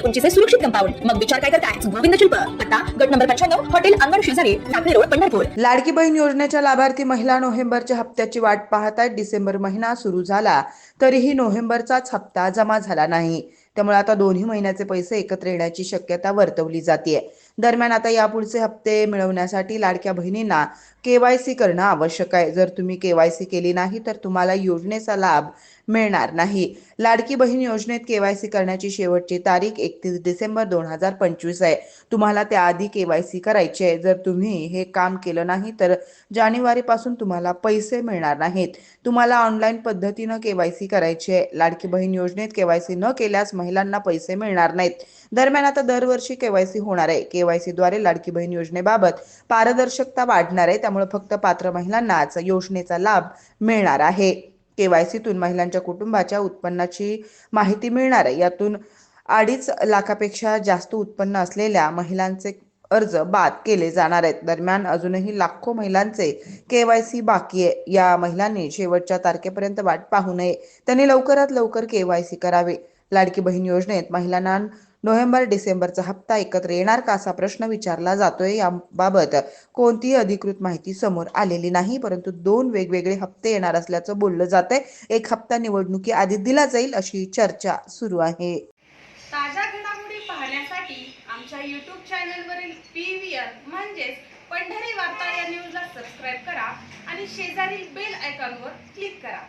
फुटी उंचीचे सुरक्षित कंपाऊंड मग विचार काय करताय? गोविंद शिल्प. पत्ता गट नंबर पंच्याण्णव हॉटेल अंगण शेजारी टाकळी रोड पंढरपूर. लाडकी बहीण योजनेच्या लाभार्थी महिला नोव्हेंबरच्या हप्त्याची वाट पाहत डिसेंबर महिना सुरू झाला. तरीही नोव्हेंबरचाच हप्ता जमा झाला नाही. त्यामुळे आता दोन्ही महिन्याचे पैसे एकत्र येण्याची शक्यता वर्तवली जाते दरम्यान आता यापुढचे हप्ते मिळवण्यासाठी लाडक्या बहिणींना केवायसी करणं आवश्यक आहे. जर तुम्ही केवायसी केली नाही तर तुम्हाला योजनेचा लाभ मिळणार नाही. लाडकी बहीण योजनेत केवायसी करण्याची शेवटची तारीख एकतीस डिसेंबर दोन हजार पंचवीस आहे. तुम्हाला त्याआधी केवायसी करायची आहे. जर तुम्ही हे काम केलं नाही तर जानेवारीपासून तुम्हाला पैसे मिळणार नाहीत. तुम्हाला ऑनलाईन पद्धतीनं केवायसी करायची आहे. लाडकी बहीण योजनेत केवायसी न केल्यास महिलांना पैसे मिळणार नाहीत. दरम्यान आता दरवर्षी केवायसी होणार आहे. केवायसी द्वारे लाडकी बहीण योजनेबाबत पारदर्शकता वाढणार आहे. त्यामुळे फक्त पात्र महिलांनाच योजनेचा लाभ मिळणार आहे. केवायसीतून महिलांच्या कुटुंबाच्या उत्पन्नाची माहिती मिळणार आहे. यातून अडीच लाखापेक्षा जास्त उत्पन्न असलेल्या महिलांचे अर्ज बाद केले जाणार आहेत. दरम्यान अजूनही लाखो महिलांचे केवायसी बाकी आहे. या महिलांनी शेवटच्या तारखेपर्यंत वाट पाहू नये. त्यांनी लवकरात लवकर केवायसी करावे. लाडकी बहीण योजनेत महिलांना नोव्हेंबर डिसेंबरचा हप्ता एकत्र येणार का असा प्रश्न विचारला जातोय याबाबत कोणतीही अधिकृत माहिती समोर आलेली नाही परंतु दोन वेगवेगळे हप्ते येणार असल्याचं बोललं जातंय. एक हप्ता निवडणुकी आधी दिला जाईल अशी चर्चा सुरू आहे. ताज्या घडामोडी पाहण्यासाठी आमच्या यूट्यूब चॅनलवरील पी व्ही आर म्हणजेच पंढरी वार्ता या न्यूजला सबस्क्राईब करा आणि शेजारील बेल आयकॉनवर क्लिक करा.